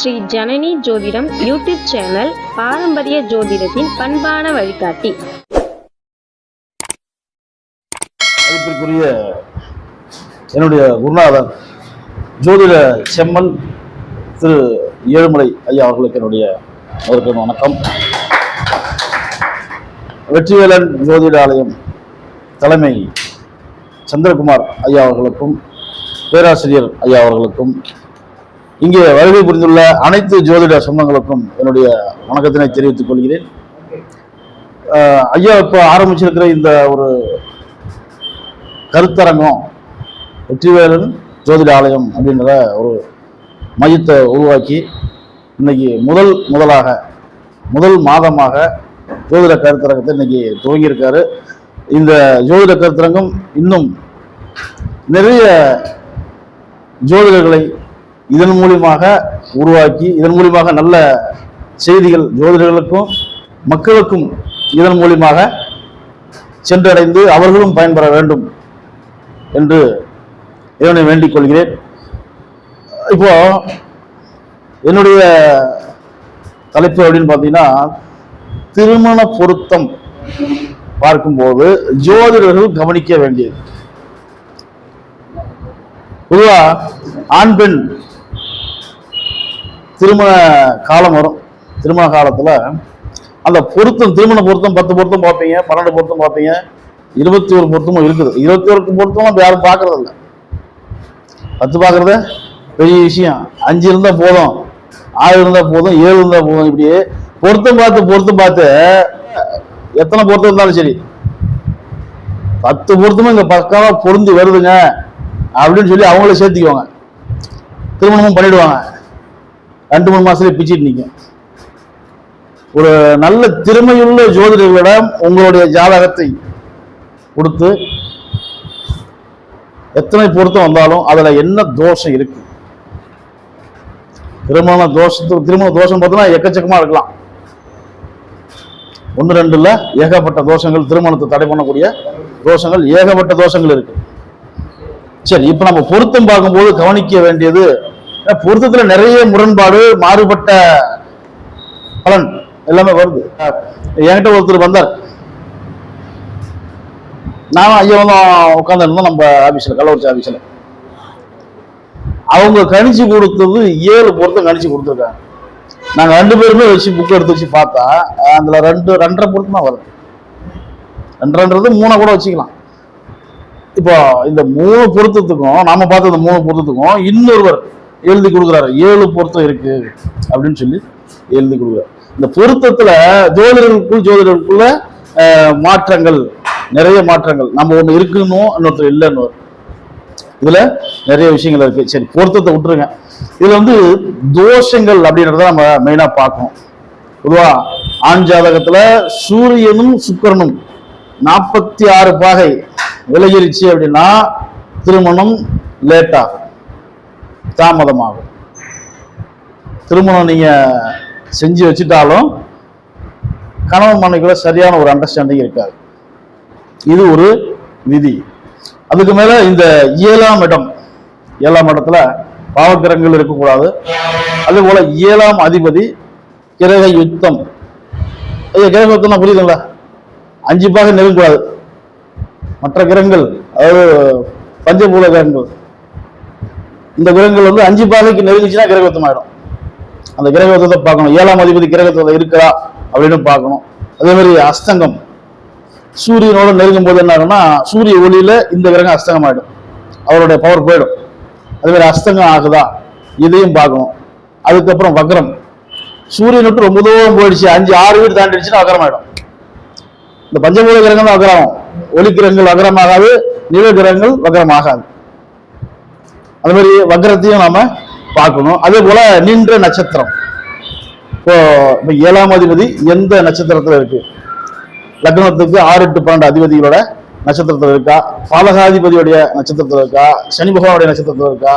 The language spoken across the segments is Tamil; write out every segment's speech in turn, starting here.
ஸ்ரீ ஜனனி ஜோதிடம் யூடியூப் சேனல் பாரம்பரிய ஜோதிடத்தின் பண்பான வழிகாட்டி. என்னுடைய குருநாதர் ஜோதிட செம்மன் திரு ஏழுமலை ஐயா அவர்களுக்கு என்னுடைய அவருக்கு வணக்கம். வெற்றிவேலன் ஜோதிட ஆலயம் தலைமை சந்திரகுமார் ஐயா அவர்களுக்கும் பேராசிரியர் ஐயா அவர்களுக்கும் இங்கே வருகை புரிந்துள்ள அனைத்து ஜோதிட சொந்தங்களுக்கும் என்னுடைய வணக்கத்தினை தெரிவித்துக் கொள்கிறேன். ஐயா இப்போ ஆரம்பிச்சிருக்கிற இந்த ஒரு கருத்தரங்கம் வெற்றிவேலன் ஜோதிட ஆலயம் அப்படின்ற ஒரு மையத்தை உருவாக்கி இன்னைக்கு முதல் முதலாக முதல் மாதமாக ஜோதிட கருத்தரங்கத்தை இன்னைக்கு துவங்கியிருக்காரு. இந்த ஜோதிட கருத்தரங்கம் இன்னும் நிறைய ஜோதிடர்களை இதன் மூலியமாக உருவாக்கி இதன் மூலியமாக நல்ல செய்திகள் ஜோதிடர்களுக்கும் மக்களுக்கும் இதன் மூலியமாக சென்றடைந்து அவர்களும் பயன்பெற வேண்டும் என்று இதனை வேண்டிக் கொள்கிறேன். இப்போ என்னுடைய தலைப்பு அப்படின்னு பார்த்தீங்கன்னா திருமண பொருத்தம் பார்க்கும்போது ஜோதிடர்கள் கவனிக்க வேண்டியது. பொதுவா ஆண் பெண் திருமண காலம் வரும். திருமண காலத்தில் அந்த பொருத்தம் திருமண பொருத்தம் பத்து பொருத்தம் பார்ப்பீங்க பன்னெண்டு பொருத்தம் பார்ப்பீங்க. இருபத்தி ஒரு பொருத்தமும் இருக்குது. இருபத்தி ஒரு பொருத்தமும் இப்போ யாரும் பார்க்கறதில்ல. பத்து பார்க்குறது பெரிய விஷயம். அஞ்சு இருந்தால் போதும் ஆறு இருந்தால் போதும் ஏழு இருந்தால் போதும் இப்படி பொருத்தம் பார்த்து பொருத்தம் பார்த்து எத்தனை பொருத்தம் இருந்தாலும் சரி. பத்து பொருத்தமும் இங்கே பக்காவா பொருந்தி வருதுங்க அப்படின்னு சொல்லி அவங்கள சேர்த்துக்குவாங்க. திருமணமும் பண்ணிடுவாங்க. ரெண்டு மூணு மாசத்துல பிச்சுட்டு நிற்கும் ஒரு நல்ல திறமையுள்ள ஜோதிடர்களிடம் உங்களுடைய ஜாதகத்தை கொடுத்து எத்தனை பொருத்தம் வந்தாலும் அதுல என்ன தோஷம் இருக்கு? திருமண தோஷத்துக்கு திருமண தோஷம் பார்த்தோம்னா எக்கச்சக்கமா இருக்கலாம். ஒன்று ரெண்டு ஏகப்பட்ட தோஷங்கள் திருமணத்தை தடை பண்ணக்கூடிய தோஷங்கள் ஏகப்பட்ட தோஷங்கள் இருக்கு. சரி இப்ப நம்ம பொருத்தம் பார்க்கும்போது கவனிக்க வேண்டியது பொருத்தத்துல நிறைய முரண்பாடு மாறுபட்ட பலன் எல்லாமே வருது. என்கிட்ட ஒருத்தர் வந்தார். நானும் ஐயா வந்து உட்காந்துருந்தோம் நம்ம ஆபீஸ்ல கள்ளக்குறிச்சி ஆபீஸ்ல அவங்க கணிச்சு கொடுத்தது ஏழு பொருத்தம் கணிச்சு கொடுத்துருக்காங்க. நாங்க ரெண்டு பேருமே வச்சு புக் எடுத்து வச்சு பார்த்தா அதுல ரெண்டு ரெண்டரை பொருத்தம் தான் வருது ரெண்டரைன்றது மூணை கூட வச்சுக்கலாம். இப்போ இந்த மூணு பொருத்தத்துக்கும் நாம பார்த்த இந்த மூணு பொருத்தத்துக்கும் இன்னொருவர் எழுதி கொடுக்குறாரு. ஏழு பொருத்தம் இருக்கு அப்படின்னு சொல்லி எழுதி கொடுக்குறாரு. இந்த பொருத்தத்துல ஜோதிடர்களுக்குள் ஜோதிடர்களுக்குள்ள மாற்றங்கள் நிறைய மாற்றங்கள். நம்ம ஒன்று இருக்கணும் இன்னொருத்தர் இல்லைன்னு. இதுல நிறைய விஷயங்கள் இருக்கு. சரி பொருத்தத்தை விட்டுருங்க. இதுல வந்து தோஷங்கள் அப்படின்றத நம்ம மெயினா பார்க்கணும். பொதுவா ஆண் ஜாதகத்துல சூரியனும் சுக்கரனும் நாற்பத்தி ஆறு பாகை விலகிருச்சு அப்படின்னா திருமணம் லேட் ஆகும். தாமதமாகும். திருமணம் நீங்க செஞ்சு வச்சுட்டாலும் கணவன் மனைவிக்குள்ள சரியான ஒரு அண்டர்ஸ்டாண்டிங் இருக்காது. இது ஒரு விதி. அதுக்கு மேல இந்த ஏழாம் இடம் ஏழாம் இடத்துல பாவக்கிரகங்கள் இருக்கக்கூடாது. அதே போல ஏழாம் அதிபதி கிரக யுத்தம். ஐயா கிரக யுத்தம்னா புரியுதுங்களா? அஞ்சு பாக நெருங்கக்கூடாது. மற்ற கிரகங்கள் அதாவது பஞ்சபூல கிரகங்கள். இந்த கிரகங்கள் வந்து அஞ்சு பாகைக்கு நெருங்கிச்சுன்னா கிரகத்துவம் ஆயிடும். அந்த கிரகத்துவத்தை பார்க்கணும். ஏழாம் அதிபதி கிரகத்துவம் இருக்கிறா அப்படின்னு பார்க்கணும். அதே மாதிரி அஸ்தங்கம். சூரியனோட நெருங்கும் போது என்ன ஆகும்னா சூரிய ஒளியில இந்த கிரகம் அஸ்தங்கம் ஆயிடும். அவருடைய பவர் போயிடும். அதே மாதிரி அஸ்தங்கம் ஆகுதா? இதையும் பார்க்கணும். அதுக்கப்புறம் வக்ரம். சூரியன் விட்டு ரொம்ப தூரம் போயிடுச்சு. அஞ்சு ஆறு வீடு தாண்டிடுச்சுன்னா வக்ரம் ஆயிடும். இந்த பஞ்சபூத கிரகங்கள் வக்ரம். ஒளி கிரகங்கள் வக்ரமாகாது நில கிரகங்கள் வக்ரம் ஆகாது அது மாதிரி வக்ரத்தையும் நாம பார்க்கணும். அதே போல நின்ற நட்சத்திரம். இப்போ இப்போ ஏழாம் அதிபதி எந்த நட்சத்திரத்துல இருக்கு? லக்னத்துக்கு ஆறு எட்டு பன்னெண்டு அதிபதிகளோட நட்சத்திரத்தில் இருக்கா? பாலகாதிபதியுடைய நட்சத்திரத்தில் இருக்கா? சனி பகவானுடைய நட்சத்திரத்தில் இருக்கா?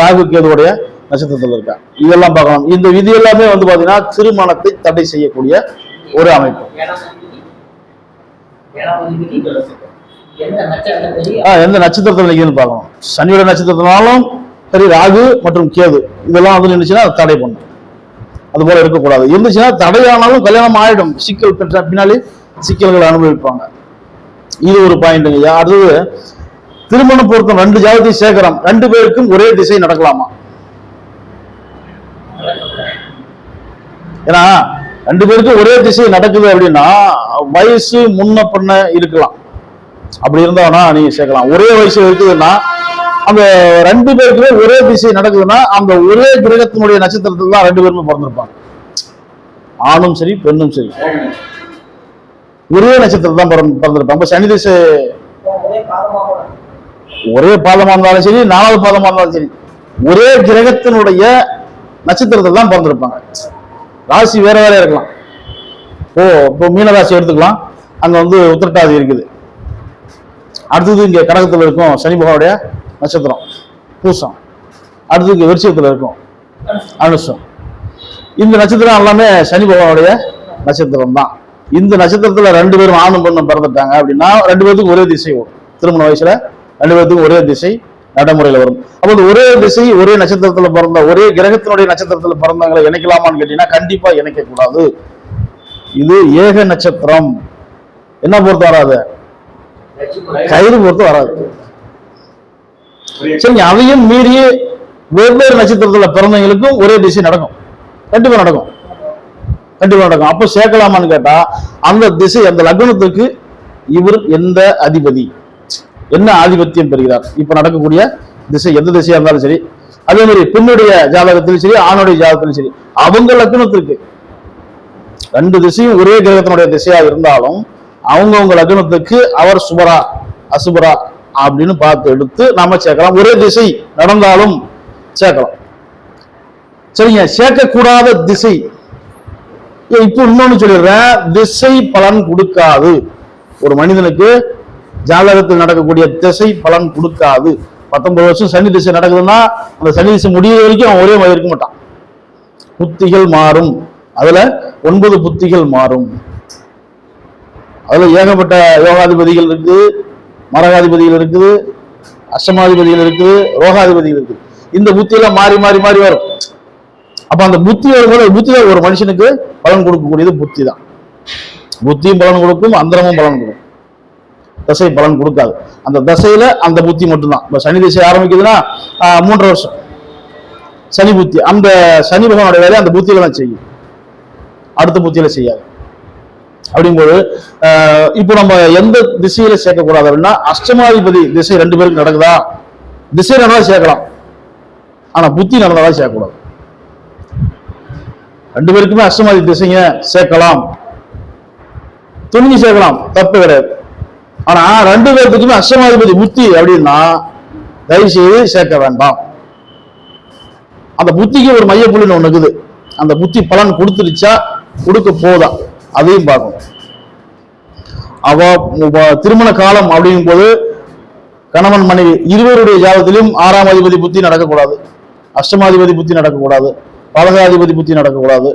ராகு கேதுவுடைய நட்சத்திரத்தில் இருக்கா? இதெல்லாம் பார்க்கணும். இந்த விதி எல்லாமே வந்து பார்த்தீங்கன்னா திருமணத்தை தடை செய்யக்கூடிய ஒரு அமைப்பு. எந்த ஆ, எந்த நட்சத்திரத்தில் நிற்குதுன்னு பார்க்கணும் சனியோட நட்சத்திரத்தினாலும் சரி ராகு மற்றும் கேது இதெல்லாம் வந்து நின்றுச்சுன்னா தடை பண்ணும். அது போல இருக்கக்கூடாது. இருந்துச்சுன்னா தடையானாலும் கல்யாணம் ஆயிடும். சிக்கல் பெற்ற பின்னாலே சிக்கல்களை அனுபவிப்பாங்க. இது ஒரு பாயிண்ட்டுங்க அடுத்தது திருமண பொருத்தம் ரெண்டு ஜாதி சேகரம் ரெண்டு பேருக்கும் ஒரே திசை நடக்கலாமா? ஏன்னா ரெண்டு பேருக்கும் ஒரே திசை நடக்குது அப்படின்னா வயசு முன்ன பண்ண இருக்கலாம். அப்படி இருந்தானா நீங்க சேர்க்கலாம். ஒரே வயசு இருக்குதுன்னா அந்த ரெண்டு பேருக்குமே ஒரே திசை நடக்குதுன்னா அந்த ஒரே கிரகத்தினுடைய நட்சத்திரத்துல தான் ரெண்டு பேருமே பிறந்திருப்பாங்க. ஆணும் சரி பெண்ணும் சரி. ஒரே நட்சத்திரம் தான் பிறந்திருப்பாங்க. சனி திசை ஒரே பாதமா இருந்தாலும் சரி நாலாவது பாதமா இருந்தாலும் சரி ஒரே கிரகத்தினுடைய நட்சத்திரத்தில் தான் பிறந்திருப்பாங்க. ராசி வேற வேற இருக்கலாம். ஓ இப்போ மீனராசி எடுத்துக்கலாம். அங்க வந்து உத்திரட்டாதி இருக்குது. அடுத்தது இங்கே கடகத்தில் இருக்கும் சனி பகவானுடைய நட்சத்திரம் பூசம். அடுத்தது இங்கே விருச்சிகத்துல இருக்கும் அனுஷம் இந்த நட்சத்திரம் எல்லாமே சனி பகவானுடைய நட்சத்திரம் தான் இந்த நட்சத்திரத்தில் ரெண்டு பேரும் ஆணும் பெண்ணும் பிறந்துட்டாங்க அப்படின்னா ரெண்டு பேருக்கும் ஒரே திசை வரும். திருமண வயசுல ரெண்டு பேருக்கும் ஒரே திசை நடைமுறையில் வரும். அப்போ ஒரே திசை ஒரே நட்சத்திரத்தில் பிறந்த ஒரே கிரகத்தினுடைய நட்சத்திரத்தில் பிறந்தவங்களை இணைக்கலாமான்னு கேட்டீங்கன்னா கண்டிப்பாக இணைக்கக்கூடாது. இது ஏக நட்சத்திரம். என்ன பொறுத்து வராது கயிறு பொறுத்து வராது. சரிங்க அதையும் மீறி வெவ்வேறு நட்சத்திரத்துல பிறந்தவங்களுக்கும் ஒரே திசை நடக்கும். கண்டிப்பா நடக்கும். கண்டிப்பா நடக்கும். அப்போ சேர்க்கலாமான்னு கேட்டா அந்த திசை அந்த லக்னத்துக்கு இவர் எந்த அதிபதி? என்ன ஆதிபத்தியம் பெறுகிறார்? இப்ப நடக்கக்கூடிய திசை எந்த திசையா இருந்தாலும் சரி அதே மாதிரி பெண்ணுடைய ஜாதகத்திலும் சரி ஆணுடைய ஜாதகத்திலும் சரி அவங்க லக்னத்திற்கு ரெண்டு திசையும் ஒரே கிரகத்தினுடைய திசையா இருந்தாலும் அவங்கவுங்க லக்னத்துக்கு அவர் சுபரா அசுபரா அப்படின்னு பார்த்து எடுத்து நாம சேர்க்கலாம். ஒரே திசை நடந்தாலும் சேர்க்கலாம். சரிங்க சேர்க்கக்கூடாத திசை. இப்போ இன்னொன்னு சொல்லிடுறேன். திசை பலன் கொடுக்காது. ஒரு மனிதனுக்கு ஜாதகத்தில் நடக்கக்கூடிய திசை பலன் கொடுக்காது. பத்தொன்பது வருஷம் சனி திசை நடக்குதுன்னா அந்த சனி திசை முடிகிற வரைக்கும் அவன் ஒரே மாதிரி இருக்க மாட்டான். புத்திகள் மாறும். அதுல ஒன்பது புத்திகள் மாறும். அதில் ஏகப்பட்ட யோகாதிபதிகள் இருக்குது மரகாதிபதிகள் இருக்குது அஷ்டமாதிபதிகள் இருக்குது ரோகாதிபதிகள் இருக்குது. இந்த புத்தியெல்லாம் மாறி மாறி மாறி வரும். அப்போ அந்த புத்தி வரும்போது புத்தி ஒரு மனுஷனுக்கு பலன் கொடுக்கக்கூடியது புத்தி தான். புத்தியும் பலன் கொடுக்கும் அந்தரமும் பலன் கொடுக்கும். தசை பலன் கொடுக்காது. அந்த தசையில அந்த புத்தி மட்டும்தான். இப்போ சனி திசை ஆரம்பிக்குதுன்னா மூன்று மூன்றரை வருஷம். சனி புத்தி. அந்த சனி பகவானுடைய வேலையை அந்த புத்தியில தான் செய்யும். அடுத்த புத்தியில செய்யாது. அப்படிங்கும்போது ஆஹ், இப்போ நம்ம எந்த திசையில சேர்க்கக்கூடாது அப்படின்னா அஷ்டமாதிபதி திசை ரெண்டு பேருக்கு நடக்குதா? திசை நடந்தா சேர்க்கலாம். ஆனா புத்தி நடந்தாலும் சேர்க்கக்கூடாது. ரெண்டு பேருக்குமே அஷ்டமாதி திசைங்க சேர்க்கலாம். துணிஞ்சு சேர்க்கலாம். தப்பு கிடையாது. ஆனா ரெண்டு பேர்த்துக்குமே அஷ்டமாதிபதி புத்தி அப்படின்னா தயவு செய்து சேர்க்க வேண்டாம். அந்த புத்திக்கு ஒரு மையப்புள்ளின்னு ஒண்ணு இருக்குது. அந்த புத்தி பலன் கொடுத்துருச்சா? கொடுக்க போதா? அதையும் பார்க்கணும். அவ திருமண காலம் அப்படிங்கும் போது கணவன் மனைவி இருவருடைய ஜாதத்திலும் ஆறாம் அதிபதி புத்தி நடக்கக்கூடாது. அஷ்டமாதிபதி புத்தி நடக்கக்கூடாது. பலகாதிபதி புத்தி நடக்கக்கூடாது.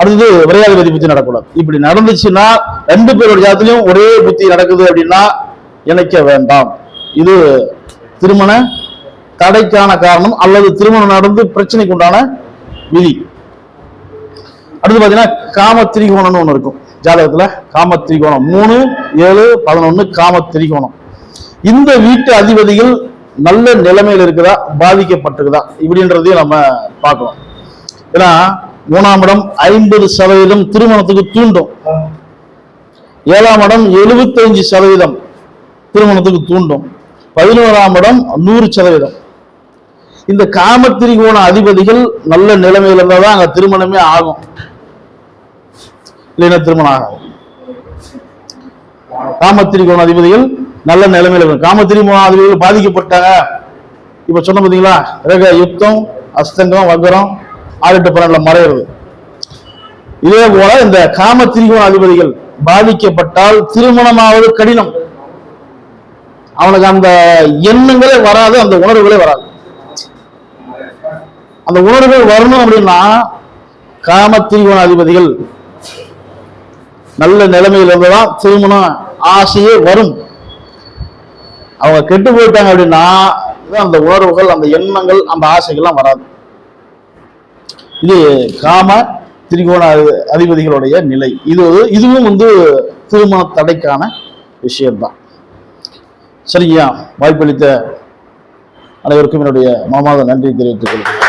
அடுத்தது விரையாதிபதி புத்தி நடக்கக்கூடாது. இப்படி நடந்துச்சுன்னா ரெண்டு பேரோட ஜாதத்திலையும் ஒரே புத்தி நடக்குது அப்படின்னா இணைக்க வேண்டாம். இது திருமண தடைக்கான காரணம் அல்லது திருமணம் நடந்து பிரச்சனைக்கு உண்டான விதி. அடுத்து பாத்தீங்கன்னா காம திரிகோணம்னு ஒண்ணு இருக்கும். ஜாதகத்தில் காம திரிகோணம் மூணு ஏழு பதினொன்று காம திரிகோணம் இந்த வீட்டு அதிபதிகள் நல்ல நிலைமையில இருக்குதா பாதிக்கப்பட்டிருக்குதா? இப்படின்றதையும் நம்ம பார்க்கலாம். ஏன்னா மூணாம் இடம் ஐம்பது சதவீதம் திருமணத்துக்கு தூண்டும். ஏழாம் இடம் எழுபத்தஞ்சு சதவீதம் திருமணத்துக்கு தூண்டும். பதினோராம் இடம் நூறு சதவீதம். இந்த காமத்திரிகோண அதிபதிகள் நல்ல நிலைமையில இருந்தால் தான் அங்க திருமணமே ஆகும். இல்லைன்னா திருமணம் ஆகாது. காமத்திரிகோண அதிபதிகள் நல்ல நிலைமையில இருக்கும் காமத்திரிகோண அதிபதிகள் பாதிக்கப்பட்டாங்க. இப்ப சொன்ன பாத்தீங்களா? ரேக யுத்தம் அஸ்தங்கம் வக்கரம் ஆடிட்ட பலன்ல மறையிறது. இதே போல இந்த காமத்திரிகோண அதிபதிகள் பாதிக்கப்பட்டால் திருமணமாவது கடினம். அவனுக்கு அந்த எண்ணங்களே வராது அந்த உணர்வுகளே வராது. அந்த உணர்வுகள் வரணும் அப்படின்னா காமத்திரிகோண அதிபதிகள் நல்ல நிலைமையில் இருந்ததான் திருமணம் ஆசையே வரும். அவங்க கெட்டு போயிட்டாங்க அப்படின்னா அந்த உணர்வுகள் அந்த எண்ணங்கள் அந்த ஆசைகள்லாம் வராது. இது காம திரிகோண அதிபதிகளுடைய நிலை. இது இதுவும் வந்து திருமண தடைக்கான விஷயம்தான். சரியா வாய்ப்பளித்த அனைவருக்கும் என்னுடைய மாமாத நன்றி தெரிவித்துக் கொள்கிறேன்.